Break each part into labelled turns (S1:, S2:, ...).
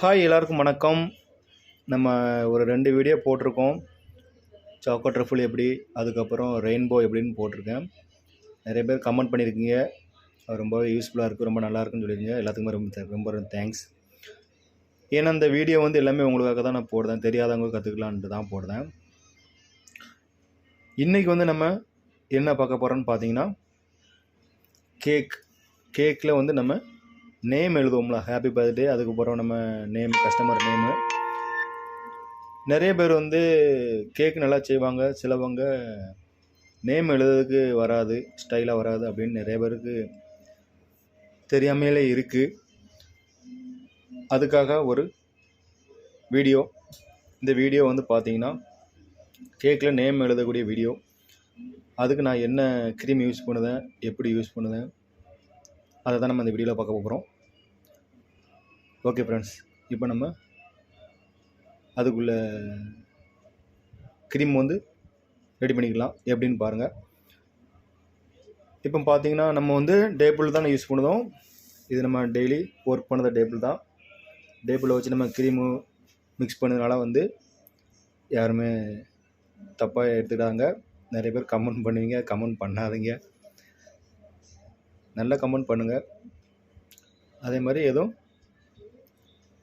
S1: Hi எல்லாருக்கும் வணக்கம். நம்ம ஒரு ரெண்டு வீடியோ போட்டிருக்கோம். சாக்கோ ட்ரஃபிள் எப்படி அதுக்கப்புறம் ரெயின்போ எப்படின்னு போட்டிருக்கேன். நிறைய பேர் கமெண்ட் பண்ணியிருக்கீங்க. அது ரொம்ப யூஸ்ஃபுல்லாக இருக்குது ரொம்ப நல்லாயிருக்குன்னு சொல்லியிருக்கீங்க. எல்லாத்துக்குமே ரொம்ப ரொம்ப தேங்க்ஸ் ஏன்னா அந்த வீடியோ வந்து எல்லாமே உங்களுக்காக தான் நான் போடுறேன். தெரியாதவங்க கற்றுக்கலான்ட்டு தான் போடுறேன். இன்றைக்கி வந்து நம்ம என்ன பார்க்க போகிறோன்னு பார்த்தீங்கன்னா கேக் கேக்கில் வந்து நம்ம நேம் எழுதுவோம்ல. ஹாப்பி பர்த்டே அதுக்கப்புறம் நம்ம நேம் கஸ்டமர் நேமு நிறைய பேர் வந்து கேக் நல்லா செய்வாங்க சிலவங்க நேம் எழுதுறதுக்கு வராது ஸ்டைலாக வராது அப்படின்னு நிறைய பேருக்கு தெரியாமலே இருக்குது அதுக்காக ஒரு வீடியோ இந்த வீடியோ வந்து பார்த்தீங்கன்னா கேக்கில் நேம் எழுதக்கூடிய வீடியோ அதுக்கு நான் என்ன க்ரீம் யூஸ் பண்ணுதேன் எப்படி யூஸ் பண்ணுதேன் அதை தான் நம்ம இந்த வீடியோவில் பார்க்க போகிறோம் ஓகே ஃப்ரெண்ட்ஸ் இப்போ நம்ம அதுக்குள்ளே க்ரீம் வந்து ரெடி பண்ணிக்கலாம். எப்படின்னு பாருங்கள் இப்போ பார்த்தீங்கன்னா நம்ம வந்து டேபிள் தான் யூஸ் பண்ணுதோம். இது நம்ம டெய்லி ஒர்க் பண்ணது டேபிள் தான். டேபிளில் வச்சு நம்ம க்ரீமு மிக்ஸ் பண்ணதுனால வந்து யாருமே தப்பாக எடுத்துக்கிட்டாங்க நிறைய பேர் கமெண்ட் பண்ணுவீங்க கமெண்ட் பண்ணாதீங்க. நல்லா கமெண்ட் பண்ணுங்கள் அதே மாதிரி எதுவும்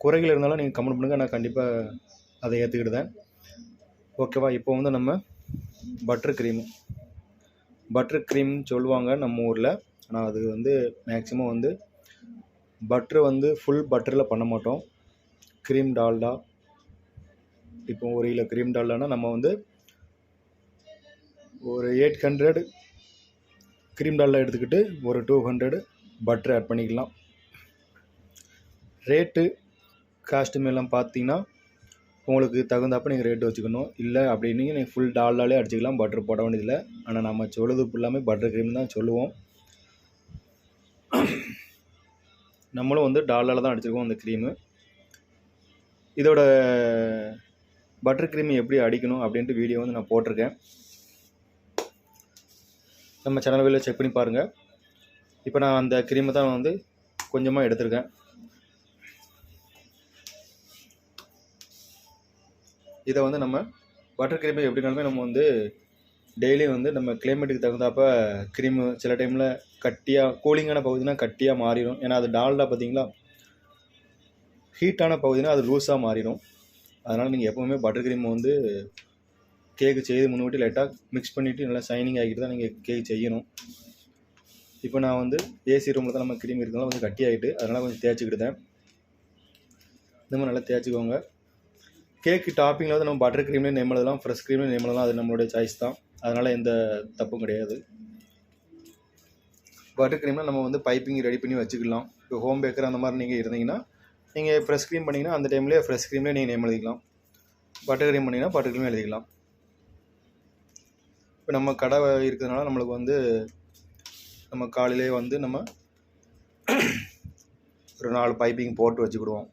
S1: குறைகள் இருந்தாலும் நீங்கள் கமெண்ட் பண்ணுங்கள் நான் கண்டிப்பாக அதை ஏற்றுக்கிட்டுதேன் ஓகேவா இப்போ வந்து நம்ம பட்டர் க்ரீம் பட்டர் க்ரீம் சொல்லுவாங்க நம்ம ஊரில். ஆனால் அது வந்து மேக்ஸிமம் வந்து பட்ரு வந்து ஃபுல் பட்டரில் பண்ண மாட்டோம். க்ரீம் டால்டா இப்போ ஒரு கிலோ க்ரீம் டால்டானா நம்ம வந்து ஒரு எயிட் ஹண்ட்ரட் க்ரீம் டால்டா எடுத்துக்கிட்டு ஒரு டூ ஹண்ட்ரடு பட்டர் ஆட் பண்ணிக்கலாம். ரேட்டு காஸ்ட்யூம் எல்லாம் பார்த்தீங்கன்னா உங்களுக்கு தகுந்தாப்ப நீங்கள் ரேட்டு வச்சுக்கணும். இல்லை அப்படின்னு நீங்கள் ஃபுல் டால்டாலே அடிச்சுக்கலாம் பட்டர் போட வேண்டியதில்லை. ஆனால் நம்ம சொல்லுது ஃபுல்லாமே பட்டர் க்ரீம் தான் சொல்லுவோம். நம்மளும் வந்து டாலால் தான் அடிச்சிருக்கோம் அந்த க்ரீமு இதோட பட்டர் க்ரீம் எப்படி அடிக்கணும் அப்படின்ட்டு வீடியோ வந்து நான் போட்டிருக்கேன். நம்ம சேனல் வெளியில் செக் பண்ணி பாருங்கள் இப்போ நான் அந்த க்ரீமை தான் வந்து கொஞ்சமாக எடுத்திருக்கேன். இதை வந்து நம்ம பட்டர் க்ரீமை எப்படினாலுமே நம்ம வந்து டெய்லி வந்து நம்ம கிளைமேட்டுக்கு தகுந்தாப்ப க்ரீமு சில டைமில் கட்டியாக கூலிங்கான பகுதினா கட்டியாக மாறிடும். ஏன்னா அது டால்டா பார்த்தீங்களா ஹீட்டான பகுதினா அது லூஸாக மாறிடும். அதனால் நீங்கள் எப்போவுமே பட்டர் க்ரீம் வந்து கேக்கு செய்து முன்னாடி லைட்டாக மிக்ஸ் பண்ணிவிட்டு நல்லா ஷைனிங் ஆகிட்டு தான் நீங்கள் கேக் செய்யணும். இப்போ நான் வந்து ஏசி ரூமில் தான் நம்ம க்ரீம் இருக்கலாம் கொஞ்சம் கட்டி ஆகிட்டு அதனால் கொஞ்சம் தேய்ச்சிக்கிட்டேன் இந்த மாதிரி நல்லா தேய்ச்சிக்கோங்க. கேக்கு டாப்பிங்கில் வந்து நம்ம பட்டர் க்ரீம்லேயும் நெம்மளதெல்லாம் ஃப்ரெஷ் க்ரீம்லேயும் நெம்மளதெல்லாம் அது நம்மளுடைய சாய்ஸ் தான். அதனால் எந்த தப்பும் கிடையாது. பட்டர் க்ரீமில் நம்ம வந்து பைப்பிங் ரெடி பண்ணி வச்சுக்கலாம். இப்போ ஹோம் பேக்கர் அந்த மாதிரி நீங்கள் இருந்தீங்கன்னா நீங்கள் ஃப்ரெஷ் க்ரீம் பண்ணிங்கன்னா அந்த டைம்லேயே ஃப்ரெஷ் க்ரீம்லேயே நீங்கள் நேம் எழுதிக்கலாம். பட்டர் க்ரீம் பண்ணிங்கன்னா பட்டர் க்ரீம் எழுதிக்கலாம். இப்போ நம்ம கடை இருக்கிறதுனால நம்மளுக்கு வந்து நம்ம காலையிலே வந்து நம்ம ஒரு நாலு பைப்பிங் போட்டு வச்சுக்கிடுவோம்.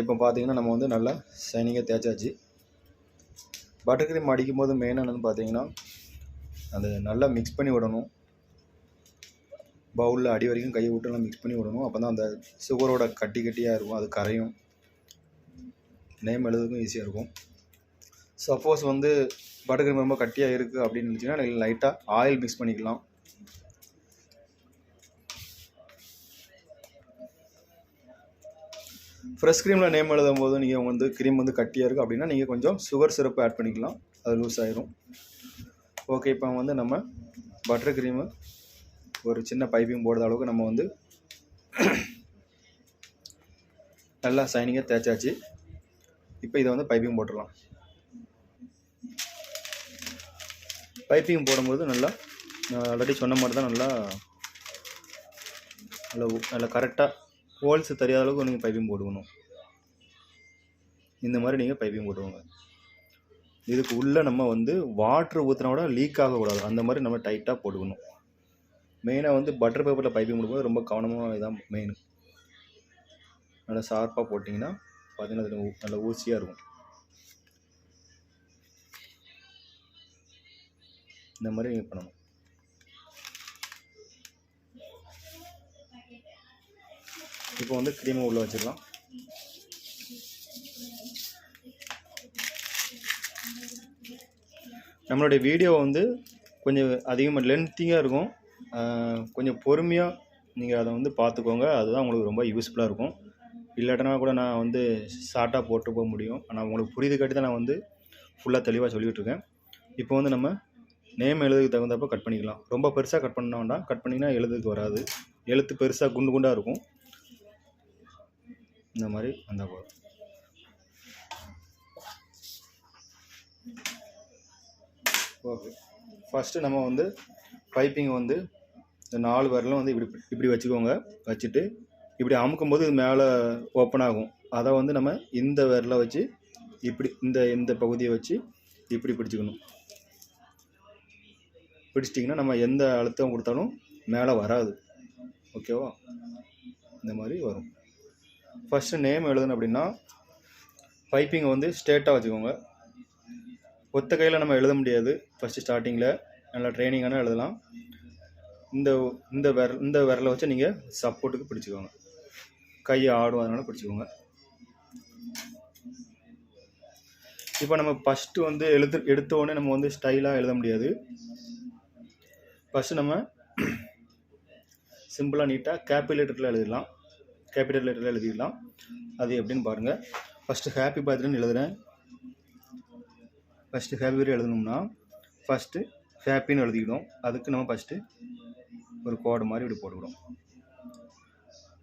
S1: இப்போ பார்த்தீங்கன்னா நம்ம வந்து நல்லா ஷைனிங்காக தேய்ச்சாச்சு. பட்டர் க்ரீம் அடிக்கும்போது மெயின் என்னென்னு பார்த்தீங்கன்னா அது நல்லா மிக்ஸ் பண்ணி விடணும். பவுலில் அடி வரைக்கும் கை விட்டு நல்லா மிக்ஸ் பண்ணி விடணும். அப்போ தான் அந்த சுகரோட கட்டி கட்டியாக இருக்கும். அது கரையும். நேம் எழுதுக்கும் ஈஸியாக இருக்கும். சப்போஸ் வந்து பட்டர் க்ரீம் ரொம்ப கட்டியாக இருக்குது அப்படின்னு நினச்சிங்கன்னா லைட்டாக ஆயில் மிக்ஸ் பண்ணிக்கலாம். ஃப்ரெஷ் க்ரீமில் நேம் எழுதும் போது நீங்கள் வந்து க்ரீம் வந்து கட்டியாக இருக்குது அப்படின்னா நீங்கள் கொஞ்சம் சுகர் சிரப்பு ஆட் பண்ணிக்கலாம். அது லூஸ் ஆயிரும். ஓகே இப்போ வந்து நம்ம பட்டர் க்ரீமு ஒரு சின்ன பைப்பிங் போடுற அளவுக்கு நம்ம வந்து நல்லா சைனிங்காக தேய்ச்சாச்சு. இப்போ இதை வந்து பைப்பிங் போட்டுடலாம். பைப்பிங் போடும்போது நல்லா நான் ஆல்ரெடி சொன்ன மாதிரி தான் நல்லா நல்லா நல்லா கரெக்டாக ஹோல்ஸ் தெரியாத அளவுக்கு நீங்கள் பைப்பிங் போட்டுக்கணும் இந்த மாதிரி நீங்கள் பைப்பிங் போட்டுக்கோங்க. இதுக்கு உள்ளே நம்ம வந்து வாட்ரு ஊற்றினா கூட லீக் ஆகக்கூடாது. அந்த மாதிரி நம்ம டைட்டாக போட்டுக்கணும். மெயினாக வந்து பட்டர் பேப்பரில் பைப்பிங் போடும்போது ரொம்ப கவனமாக இதான் மெயின் நல்லா ஷார்ப்பாக போட்டிங்கன்னா பார்த்தீங்கன்னா அது நல்லா ஊசியாக இருக்கும். இந்த மாதிரி நீங்கள் பண்ணணும். இப்போ வந்து க்ரீமை உள்ளே வச்சிடலாம். நம்மளுடைய வீடியோ வந்து கொஞ்சம் அதிகமாக லென்த்தியாக இருக்கும். கொஞ்சம் பொறுமையாக நீங்கள் அதை வந்து பார்த்துக்கோங்க. அதுதான் உங்களுக்கு ரொம்ப யூஸ்ஃபுல்லாக இருக்கும். இல்லாட்டினா கூட நான் வந்து ஷார்ட்டாக போட்டு போக முடியும். ஆனால் உங்களுக்கு புரியுது காட்டி தான் நான் வந்து ஃபுல்லாக தெளிவாக சொல்லிகிட்டு இருக்கேன். இப்போ வந்து நம்ம நேம் எழுதுக்கு தகுந்தப்போ கட் பண்ணிக்கலாம். ரொம்ப பெருசாக கட் பண்ண வேண்டாம். கட் பண்ணிங்கன்னா எழுதுக்கு வராது. எழுத்து பெருசாக குண்டு குண்டாக இருக்கும். இந்த மாதிரி வந்தால் போதும். ஓகே ஃபஸ்ட்டு நம்ம வந்து பைப்பிங் வந்து இந்த நாலு விரலும் வந்து இப்படி இப்படி வச்சுக்கோங்க. வச்சுட்டு இப்படி அமுக்கும்போது இது மேலே ஓப்பன் ஆகும். அதை வந்து நம்ம இந்த விரலை வச்சு இப்படி இந்த இந்த பகுதியை வச்சு இப்படி பிடிச்சிக்கணும். பிடிச்சிட்டிங்கன்னா நம்ம எந்த அழுத்தம் கொடுத்தாலும் மேலே வராது. ஓகேவா? இந்த மாதிரி வரும். ஃபஸ்ட்டு நேம் எழுதணும் அப்படின்னா பைப்பிங்கை வந்து ஸ்ட்ரேட்டாக வச்சுக்கோங்க. ஒத்த கையில் நம்ம எழுத முடியாது. ஃபஸ்ட்டு ஸ்டார்டிங்கில் நல்லா ட்ரைனிங்கான எழுதலாம். இந்த இந்த விரல் இந்த விரலை வச்சு நீங்கள் சப்போர்ட்டுக்கு பிடிச்சிக்கோங்க. கையை ஆடும் அதனால் பிடிச்சிக்கோங்க. இப்போ நம்ம ஃபஸ்ட்டு வந்து எழுத்து எடுத்த உடனே நம்ம வந்து ஸ்டைலாக எழுத முடியாது. ஃபஸ்ட்டு நம்ம சிம்பிளாக நீட்டாக கேபிட்டல் லெட்டரில் எழுதிடலாம். கேபிட்டல் லெட்டரில் எழுதிடலாம். அது எப்படின்னு பாருங்கள் ஃபஸ்ட்டு ஹாப்பி பர்த்டேன்னு எழுதுகிறேன் ஃபஸ்ட்டு ஹாப்பி பர்த்டே எழுதணும்னா ஃபஸ்ட்டு ஹாப்பின்னு எழுதிக்கிடும். அதுக்கு நம்ம ஃபஸ்ட்டு ஒரு கோடு மாதிரி இப்படி போட்டுக்கிடும்.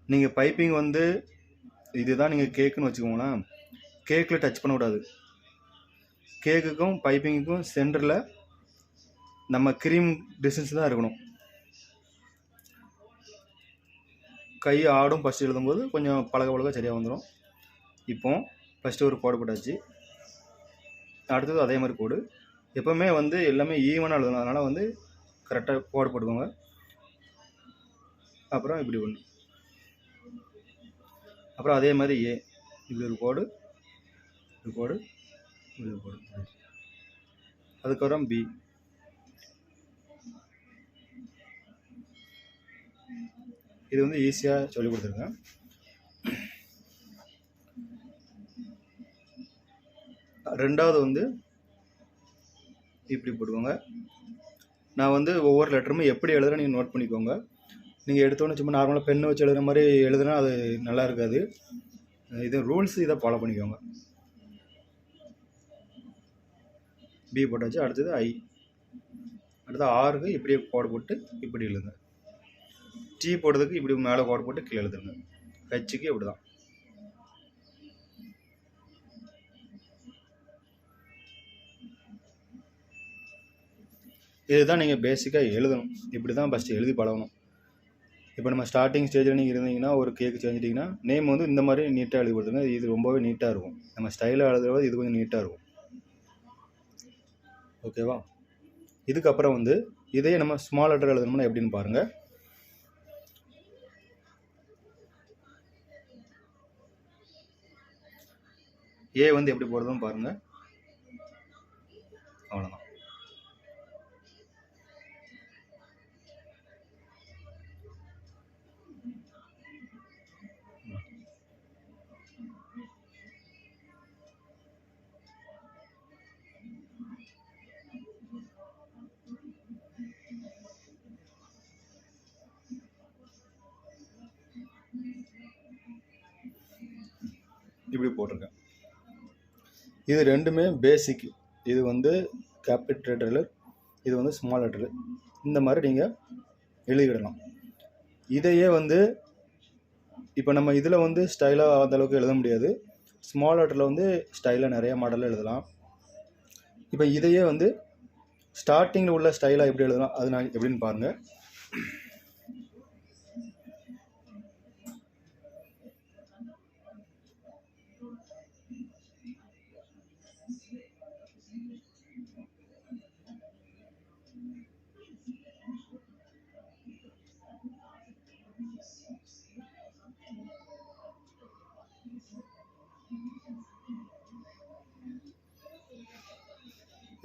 S1: நீங்கள் பைப்பிங் வந்து இதுதான் நீங்கள் கேக்குன்னு வச்சுக்கோங்களேன். கேக்கில் டச் பண்ணக்கூடாது. கேக்குக்கும் பைப்பிங்குக்கும் சென்டரில் நம்ம க்ரீம் டிஸ்டன்ஸ் தான் இருக்கணும். கை ஆடும் ஃபஸ்ட்டு எழுதும்போது கொஞ்சம் பழக பழக சரியாக வந்துடும் இப்போ ஃபஸ்ட்டு ஒரு கோடு போட்டாச்சு. அடுத்தது அதே மாதிரி கோடு. எப்போவுமே வந்து எல்லாமே ஈவனாக எழுதணும். அதனால் வந்து கரெக்டாக கோடு போட்டுக்கோங்க. அப்புறம் இப்படி ஒன்று அப்புறம் அதே மாதிரி ஏ இப்படி ஒரு கோடு. ஒரு கோடு. இப்படி ஒரு கோடு. அதுக்கப்புறம் பி இது வந்து ஈஸியாக சொல்லிக் கொடுத்துருக்கேன் ரெண்டாவது வந்து இப்படி போட்டுக்கோங்க. நான் வந்து ஒவ்வொரு லெட்டருமே எப்படி எழுதுறேன் நீங்கள் நோட் பண்ணிக்கோங்க. நீங்கள் எடுத்தோன்னே சும்மா நார்மலாக பெண்ணை வச்சு எழுதுற மாதிரி எழுதுனா அது நல்லா இருக்காது. இது ரூல்ஸ் இதை ஃபாலோ பண்ணிக்கோங்க. பி போட்டாச்சு அடுத்தது ஐ அடுத்து ஆறுக்கு இப்படியே கோடு போட்டு இப்படி எழுதுங்க. டீ போடுறதுக்கு இப்படி மேலே கோடு போட்டு கீழே எழுதுங்க. ஹெச்சுக்கு இப்படி தான் இதுதான் நீங்கள் பேசிக்காக எழுதணும். இப்படி தான் ஃபஸ்ட்டு எழுதி பழகணும். இப்போ நம்ம ஸ்டார்டிங் ஸ்டேஜில் நீங்கள் இருந்தீங்கன்னா ஒரு கேக்கு செஞ்சிட்டிங்கன்னா நேம் வந்து இந்த மாதிரி நீட்டாக எழுதி கொடுத்துங்க இது ரொம்பவே நீட்டாக இருக்கும். நம்ம ஸ்டைலாக எழுதுறது இது கொஞ்சம் நீட்டாக இருக்கும். ஓகேவா இதுக்கப்புறம் வந்து இதே நம்ம ஸ்மால் லெட்டர் எழுதணும்னா எப்படின்னு பாருங்கள் ஏ வந்து எப்படி போடுறதுன்னு பாருங்கள் அவ்வளோதான் இப்படி போட்டிருக்கேன். இது ரெண்டுமே பேசிக் இது வந்து கேபிட்டல் லெட்டரில் இது வந்து ஸ்மால் லெட்டரு இந்த மாதிரி நீங்கள் எழுதிவிடலாம் இதையே வந்து இப்போ நம்ம இதில் வந்து ஸ்டைலாக அந்த அளவுக்கு எழுத முடியாது. ஸ்மால் லெட்டரில் வந்து ஸ்டைலாக நிறைய மாடலில் எழுதலாம். இப்போ இதையே வந்து ஸ்டார்டிங்கில் உள்ள ஸ்டைலாக எப்படி எழுதலாம் அது நான் எப்படின்னு பாருங்கள்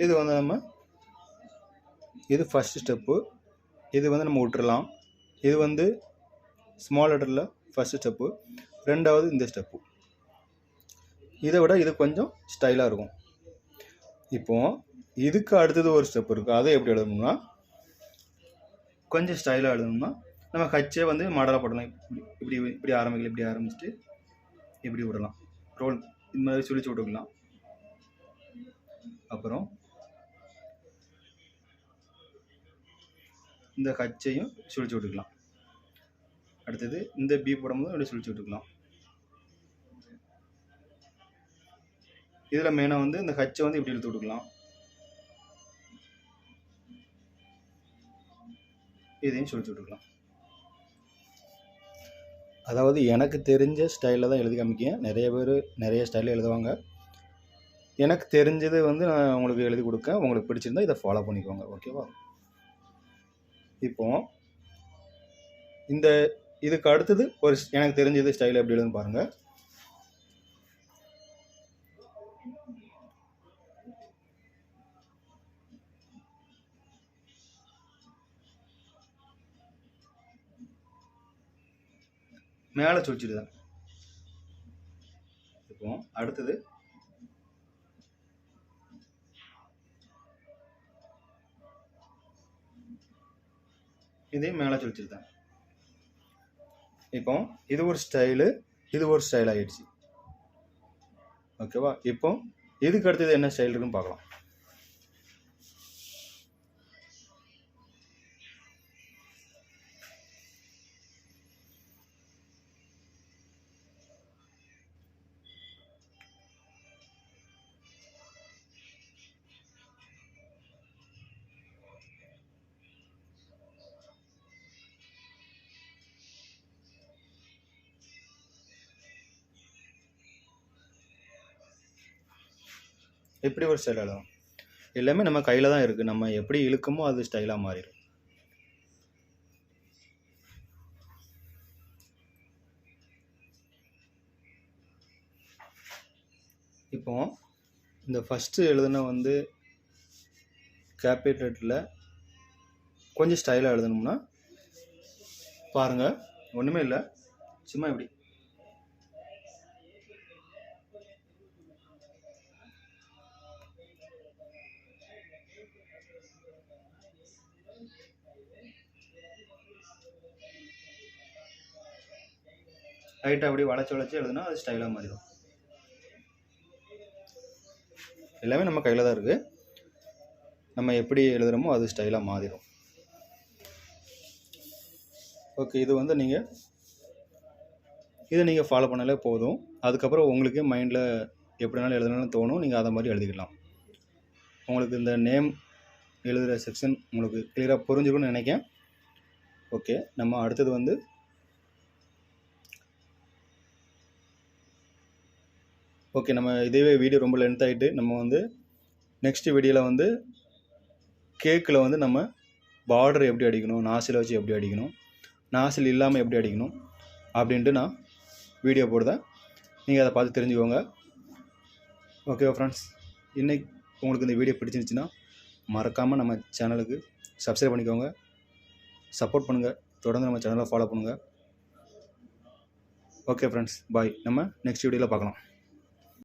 S1: இது வந்து நம்ம இது ஃபஸ்ட்டு ஸ்டெப்பு இது வந்து நம்ம விட்டுறலாம். இது வந்து ஸ்மால் லெட்டரில் ஃபஸ்ட்டு ஸ்டெப்பு ரெண்டாவது இந்த ஸ்டெப்பு இதை விட இது கொஞ்சம் ஸ்டைலாக இருக்கும். இப்போ இதுக்கு அடுத்தது ஒரு ஸ்டெப் இருக்குது அதை எப்படி எழுதணும்னா கொஞ்சம் ஸ்டைலாக எழுதணும்னா நம்ம ஹச்சே வந்து மாடலாக போடலாம். இப்படி இப்படி இப்படி இப்படி ஆரம்பிச்சுட்டு இப்படி விடலாம். ரோல் இந்த மாதிரி சுழிச்சு விட்டுக்கலாம். அப்புறம் இந்த ஹச்சையும் சுழிச்சு விட்டுக்கலாம். அடுத்தது இந்த பி போடும்போது அப்படியே சுழிச்சு விட்டுக்கலாம். இதில் மெயினாக வந்து இந்த ஹச்சை வந்து இப்படி இழுத்து விட்டுக்கலாம். இதையும் சுழிச்சு விட்டுக்கலாம். அதாவது எனக்கு தெரிஞ்ச ஸ்டைலில் தான் எழுதி காமிக்கேன். நிறைய பேர் நிறைய ஸ்டைலில் எழுதுவாங்க. எனக்கு தெரிஞ்சது வந்து நான் உங்களுக்கு எழுதி கொடுக்கேன். உங்களுக்கு பிடிச்சிருந்தா இதை ஃபாலோ பண்ணிக்கோங்க. ஓகேவா இப்போ இந்த இதுக்கு அடுத்தது ஒரு எனக்கு தெரிஞ்சது ஸ்டைல் எப்படி எழுதுன்னு பாருங்கள் மேலே சுழிச்சிடுதான் இப்போ அடுத்தது இதையும் மேலே சொல்லிச்சிருந்தேன். இப்போ இது ஒரு ஸ்டைலு இது ஒரு ஸ்டைல் ஆகிடுச்சு ஓகேவா இப்போ இதுக்கு அடுத்தது என்ன ஸ்டைல் இருக்குன்னு பார்க்கலாம். இப்படி ஒரு ஸ்டைல் எழுதலாம் எல்லாமே நம்ம கையில் தான் இருக்குது நம்ம எப்படி இழுக்கமோ அது ஸ்டைலாக மாறிடும். இப்போ இந்த ஃபஸ்ட்டு எழுதுன வந்து கேபிட்டலில் கொஞ்சம் ஸ்டைலாக எழுதணும்னா பாருங்கள் ஒன்றுமே இல்லை. சும்மா இப்படி. லைட்டாக அப்படி வளைச்சி வளைச்சி எழுதுனா அது ஸ்டைலாக மாறிடும். எல்லாமே நம்ம கையில் தான் இருக்குது நம்ம எப்படி எழுதுகிறோமோ அது ஸ்டைலாக மாறிடும். ஓகே இது வந்து நீங்கள் இதை நீங்கள் ஃபாலோ பண்ணாலே போதும். அதுக்கப்புறம் உங்களுக்கே மைண்டில் எப்படினாலும் எழுதணும்னு தோணும். நீங்கள் அதை மாதிரி எழுதிக்கலாம். உங்களுக்கு இந்த நேம் எழுதுகிற செக்ஷன் உங்களுக்கு கிளியராக புரிஞ்சிருக்கும்னு நினைக்கேன் ஓகே நம்ம அடுத்தது வந்து ஓகே நம்ம இதேவே வீடியோ ரொம்ப லென்த் ஆகிட்டு நம்ம வந்து நெக்ஸ்ட் வீடியோவில் வந்து கேக்கில் வந்து நம்ம பார்டர் எப்படி அடிக்கணும் நாசில் வச்சு எப்படி அடிக்கணும் நாசில் இல்லாமல் எப்படி அடிக்கணும் அப்படின்ட்டு நான் வீடியோ போடுதேன் நீங்கள் அதை பார்த்து தெரிஞ்சுக்கோங்க. ஓகேவா ஃப்ரெண்ட்ஸ் இன்றைக்கி உங்களுக்கு இந்த வீடியோ பிடிச்சிருந்துச்சின்னா மறக்காமல் நம்ம சேனலுக்கு சப்ஸ்கிரைப் பண்ணிக்கோங்க. சப்போர்ட் பண்ணுங்கள் தொடர்ந்து நம்ம சேனலை ஃபாலோ பண்ணுங்கள் ஓகே ஃப்ரெண்ட்ஸ் பாய் நம்ம நெக்ஸ்ட் வீடியோவில் பார்க்கலாம்.